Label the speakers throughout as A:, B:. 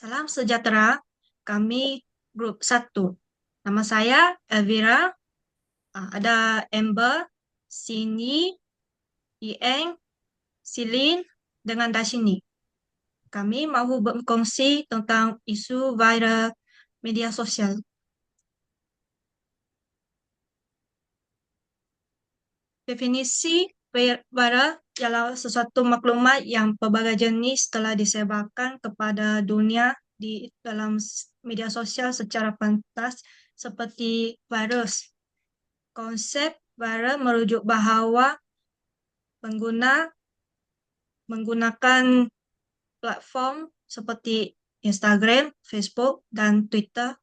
A: Salam sejahtera. Kami grup satu. Nama saya Elvira. Ah, Ada Amber, Sini, Ieng, Silin dengan Dashini. Kami mahu berkongsi tentang isu viral media sosial. Definisi viral ialah sesuatu maklumat yang pelbagai jenis telah disebarkan kepada dunia di dalam media sosial secara pantas seperti virus. Konsep viral merujuk bahawa pengguna menggunakan platform seperti Instagram, Facebook dan Twitter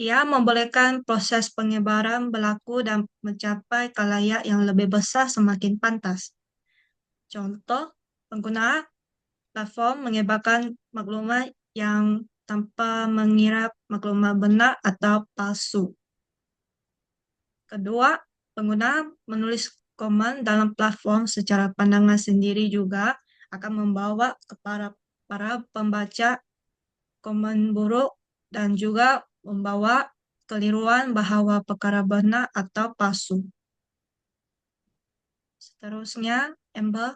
A: ia membolehkan proses penyebaran berlaku dan mencapai khalayak yang lebih besar semakin pantas. Contoh, pengguna platform menyebarkan maklumat yang tanpa mengira maklumat benar atau palsu. Kedua, pengguna menulis komen dalam platform secara pandangan sendiri juga akan membawa kepada para pembaca komen buruk dan juga membawa keliruan bahawa perkara benar atau palsu. Seterusnya, Amber.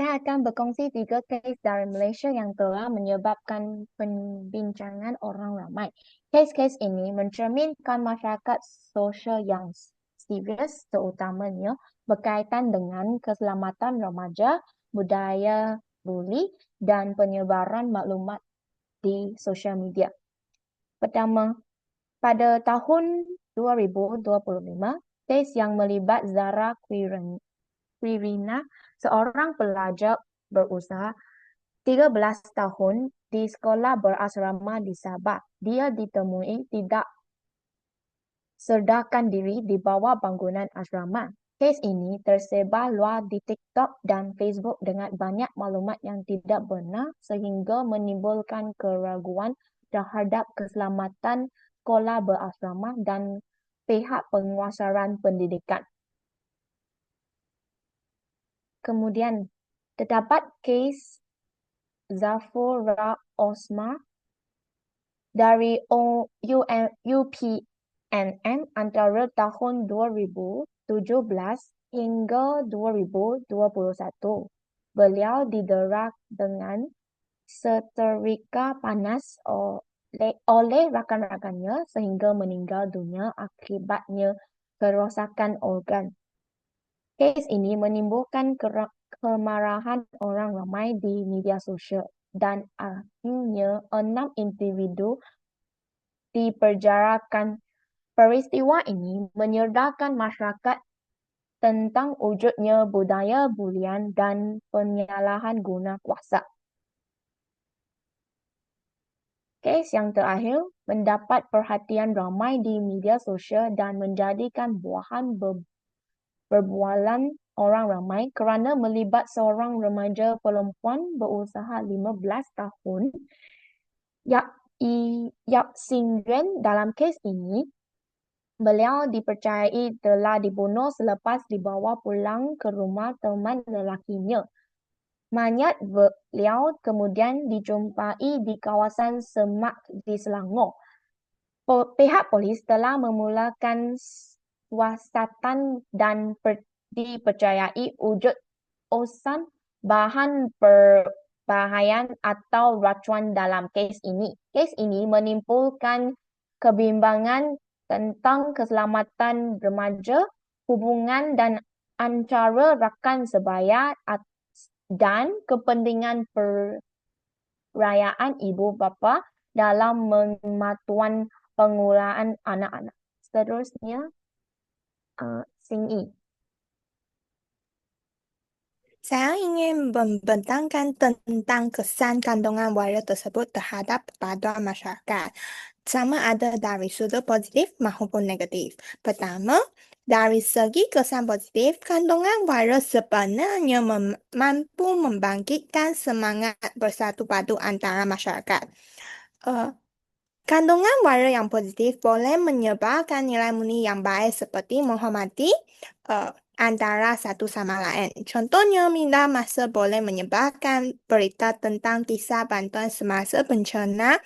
B: Saya akan berkongsi tiga kes dari Malaysia yang telah menyebabkan pembincangan orang ramai. Kes-kes ini mencerminkan masyarakat sosial yang serius terutamanya berkaitan dengan keselamatan remaja, budaya buli dan penyebaran maklumat di sosial media. Pertama, pada tahun 2025, kes yang melibat Zara Quirina, seorang pelajar berusaha 13 tahun di sekolah berasrama di Sabah. Dia ditemui tidak sedarkan diri di bawah bangunan asrama. Kes ini tersebar luar di TikTok dan Facebook dengan banyak maklumat yang tidak benar sehingga menimbulkan keraguan terhadap keselamatan sekolah berasrama dan pihak penguasaan pendidikan. Kemudian, terdapat kes Zafura Osma dari UPNN antara tahun 2000 2017 hingga 2021. Beliau didera dengan seterika panas oleh, oleh rakan-rakannya sehingga meninggal dunia akibatnya kerosakan organ. Kes ini menimbulkan kemarahan orang ramai di media sosial dan akhirnya enam individu diperjarakan Peristiwa ini menyedarkan masyarakat tentang wujudnya budaya bulian dan penyalahan guna kuasa. Kes yang terakhir mendapat perhatian ramai di media sosial dan menjadikan buahan ber berbualan orang ramai kerana melibat seorang remaja perempuan berusaha 15 tahun. Yap, Yap Sing Yuan dalam kes ini Beliau dipercayai telah dibunuh selepas dibawa pulang ke rumah teman lelakinya. Mayat beliau kemudian dijumpai di kawasan Semak di Selangor. Pihak polis telah memulakan wasatan dan dipercayai wujud osan bahan berbahayaan atau racuan dalam kes ini. Kes ini menimbulkan kebimbangan tentang keselamatan remaja, hubungan dan antara rakan sebaya dan kepentingan perayaan ibu bapa dalam mematuan penggunaan anak-anak. Seterusnya, uh, Sing Yi.
C: Saya ingin membentangkan tentang kesan kandungan virus tersebut terhadap pada masyarakat sama ada dari sudut positif maupun negatif. Pertama, dari segi kesan positif, kandungan virus sebenarnya mem mampu membangkitkan semangat bersatu padu antara masyarakat. Uh, kandungan virus yang positif boleh menyebarkan nilai murni yang baik seperti menghormati, uh, antara satu sama lain. Contohnya, media masa boleh menyebarkan berita tentang kisah bantuan semasa bencana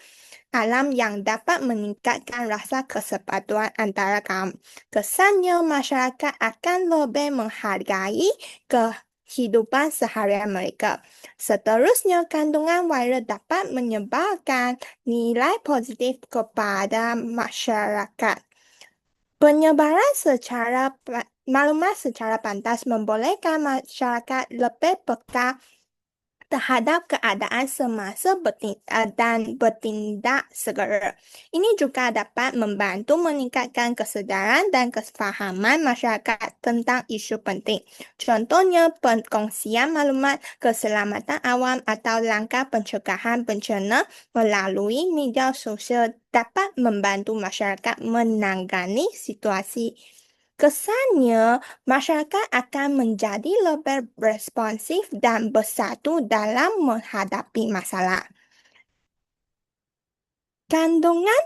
C: alam yang dapat meningkatkan rasa kesepatuan antara kaum. Kesannya, masyarakat akan lebih menghargai kehidupan seharian mereka. Seterusnya, kandungan viral dapat menyebarkan nilai positif kepada masyarakat. Penyebaran secara maklumat secara pantas membolehkan masyarakat lebih peka terhadap keadaan semasa bertindak dan bertindak segera. Ini juga dapat membantu meningkatkan kesedaran dan kefahaman masyarakat tentang isu penting. Contohnya, perkongsian maklumat keselamatan awam atau langkah pencegahan bencana melalui media sosial dapat membantu masyarakat menangani situasi Kesannya, masyarakat akan menjadi lebih responsif dan bersatu dalam menghadapi masalah. Kandungan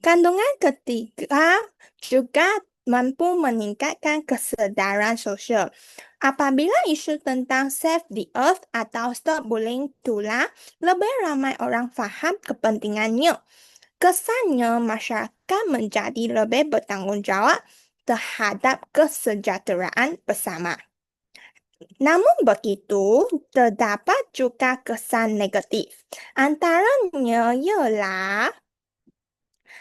C: kandungan ketiga juga mampu meningkatkan kesedaran sosial. Apabila isu tentang Save the Earth atau Stop Bullying tular, lebih ramai orang faham kepentingannya. Kesannya, masyarakat menjadi lebih bertanggungjawab terhadap kesejahteraan bersama. Namun begitu, terdapat juga kesan negatif. Antaranya ialah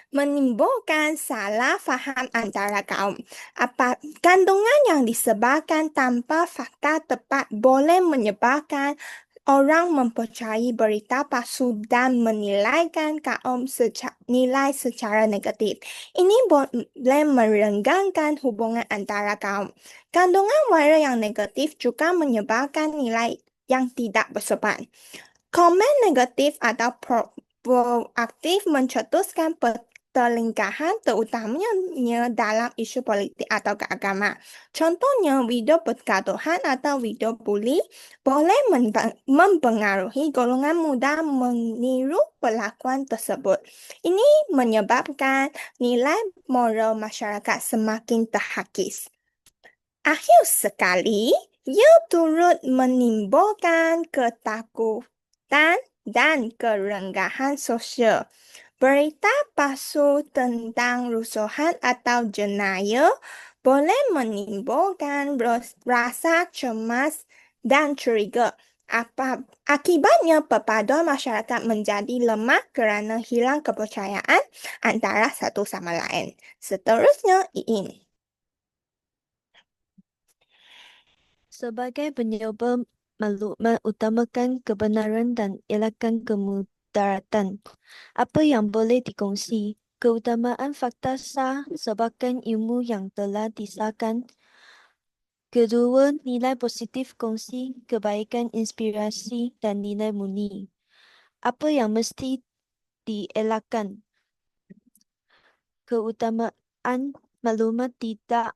C: menimbulkan salah faham antara kaum. Apa kandungan yang disebarkan tanpa fakta tepat boleh menyebabkan orang mempercayai berita palsu dan menilaikan kaum secara, nilai secara negatif. Ini boleh merenggangkan hubungan antara kaum. Kandungan viral yang negatif juga menyebabkan nilai yang tidak bersopan. Komen negatif atau proaktif mencetuskan pertelingkahan terutamanya dalam isu politik atau keagamaan. Contohnya, video pergaduhan atau video bully boleh mempengaruhi golongan muda meniru perlakuan tersebut. Ini menyebabkan nilai moral masyarakat semakin terhakis. Akhir sekali, ia turut menimbulkan ketakutan dan kerenggahan sosial. Berita palsu tentang rusuhan atau jenayah boleh menimbulkan rasa cemas dan curiga. Apa akibatnya perpaduan masyarakat menjadi lemah kerana hilang kepercayaan antara satu sama lain. Seterusnya, Iin.
D: Sebagai penyoba maklumat utamakan kebenaran dan elakkan kemudaratan. Apa yang boleh dikongsi? Keutamaan fakta sah sebagai ilmu yang telah disahkan. Kedua, nilai positif kongsi, kebaikan inspirasi dan nilai murni. Apa yang mesti dielakkan? Keutamaan maklumat tidak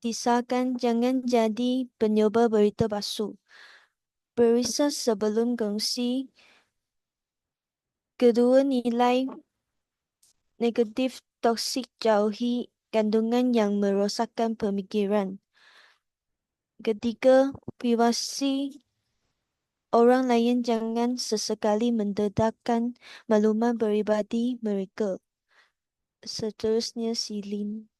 D: disahkan jangan jadi penyoba berita palsu periksa sebelum kongsi. Kedua nilai negatif toksik jauhi kandungan yang merosakkan pemikiran. Ketiga, privasi orang lain jangan sesekali mendedahkan maklumat peribadi mereka. Seterusnya Silin.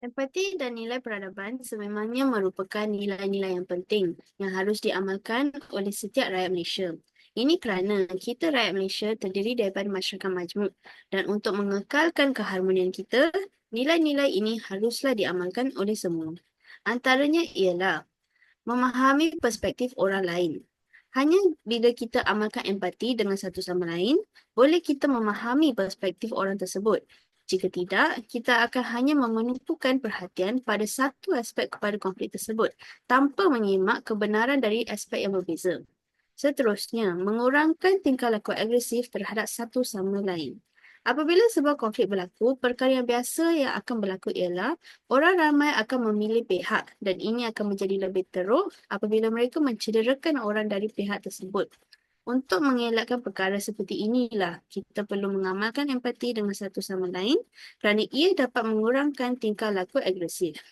E: Empati dan nilai peradaban sememangnya merupakan nilai-nilai yang penting yang harus diamalkan oleh setiap rakyat Malaysia. Ini kerana kita rakyat Malaysia terdiri daripada masyarakat majmuk dan untuk mengekalkan keharmonian kita, nilai-nilai ini haruslah diamalkan oleh semua. Antaranya ialah memahami perspektif orang lain. Hanya bila kita amalkan empati dengan satu sama lain, boleh kita memahami perspektif orang tersebut jika tidak, kita akan hanya menumpukan perhatian pada satu aspek kepada konflik tersebut tanpa menyimak kebenaran dari aspek yang berbeza. Seterusnya, mengurangkan tingkah laku agresif terhadap satu sama lain. Apabila sebuah konflik berlaku, perkara yang biasa yang akan berlaku ialah orang ramai akan memilih pihak dan ini akan menjadi lebih teruk apabila mereka mencederakan orang dari pihak tersebut. Untuk mengelakkan perkara seperti inilah, kita perlu mengamalkan empati dengan satu sama lain kerana ia dapat mengurangkan tingkah laku agresif.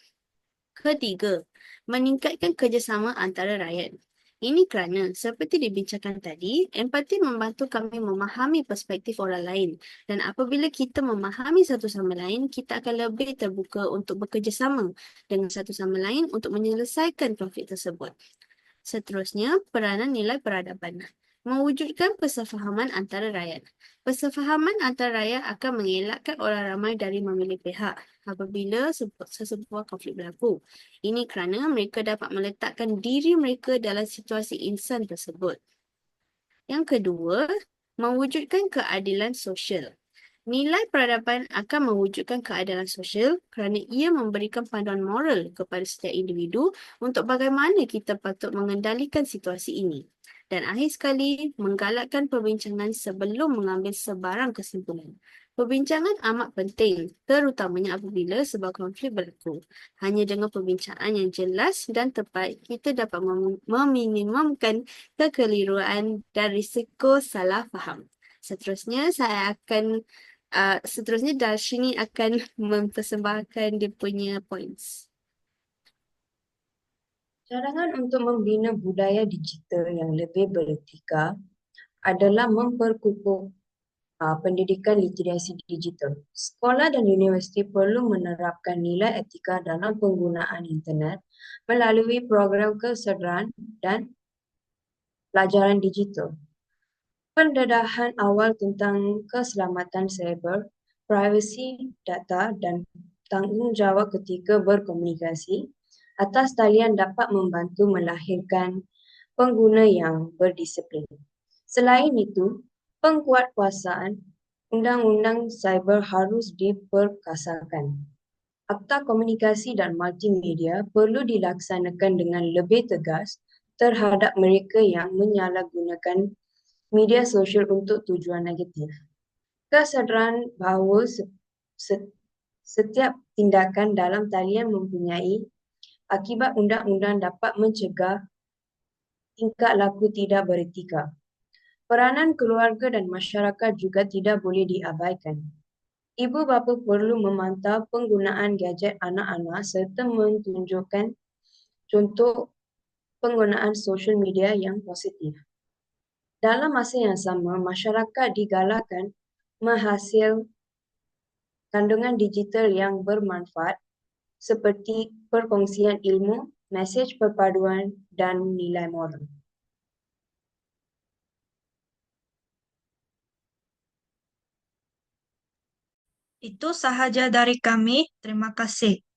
E: Ketiga, meningkatkan kerjasama antara rakyat. Ini kerana, seperti dibincangkan tadi, empati membantu kami memahami perspektif orang lain dan apabila kita memahami satu sama lain, kita akan lebih terbuka untuk bekerjasama dengan satu sama lain untuk menyelesaikan konflik tersebut. Seterusnya, peranan nilai peradaban. Mewujudkan persefahaman antara rakyat. Persefahaman antara rakyat akan mengelakkan orang ramai dari memilih pihak apabila sebu- sesebuah konflik berlaku. Ini kerana mereka dapat meletakkan diri mereka dalam situasi insan tersebut. Yang kedua, mewujudkan keadilan sosial. Nilai peradaban akan mewujudkan keadilan sosial kerana ia memberikan panduan moral kepada setiap individu untuk bagaimana kita patut mengendalikan situasi ini. Dan akhir sekali, menggalakkan perbincangan sebelum mengambil sebarang kesimpulan. Perbincangan amat penting, terutamanya apabila sebuah konflik berlaku. Hanya dengan perbincangan yang jelas dan tepat, kita dapat mem- meminimumkan kekeliruan dan risiko salah faham. Seterusnya, saya akan uh, seterusnya Darshini akan mempersembahkan dia punya points.
F: Cadangan untuk membina budaya digital yang lebih beretika adalah memperkukuh uh, pendidikan literasi digital. Sekolah dan universiti perlu menerapkan nilai etika dalam penggunaan internet melalui program kesedaran dan pelajaran digital. Pendedahan awal tentang keselamatan cyber, privasi data dan tanggungjawab ketika berkomunikasi atas talian dapat membantu melahirkan pengguna yang berdisiplin. Selain itu, pengkuatkuasaan undang-undang cyber harus diperkasakan. Akta komunikasi dan multimedia perlu dilaksanakan dengan lebih tegas terhadap mereka yang menyalahgunakan media sosial untuk tujuan negatif. Kesedaran bahawa se- se- setiap tindakan dalam talian mempunyai akibat undang-undang dapat mencegah tingkah laku tidak beretika. Peranan keluarga dan masyarakat juga tidak boleh diabaikan. Ibu bapa perlu memantau penggunaan gadget anak-anak serta menunjukkan contoh penggunaan sosial media yang positif. Dalam masa yang sama, masyarakat digalakkan menghasil kandungan digital yang bermanfaat seperti perkongsian ilmu, mesej perpaduan dan nilai moral.
A: Itu sahaja dari kami. Terima kasih.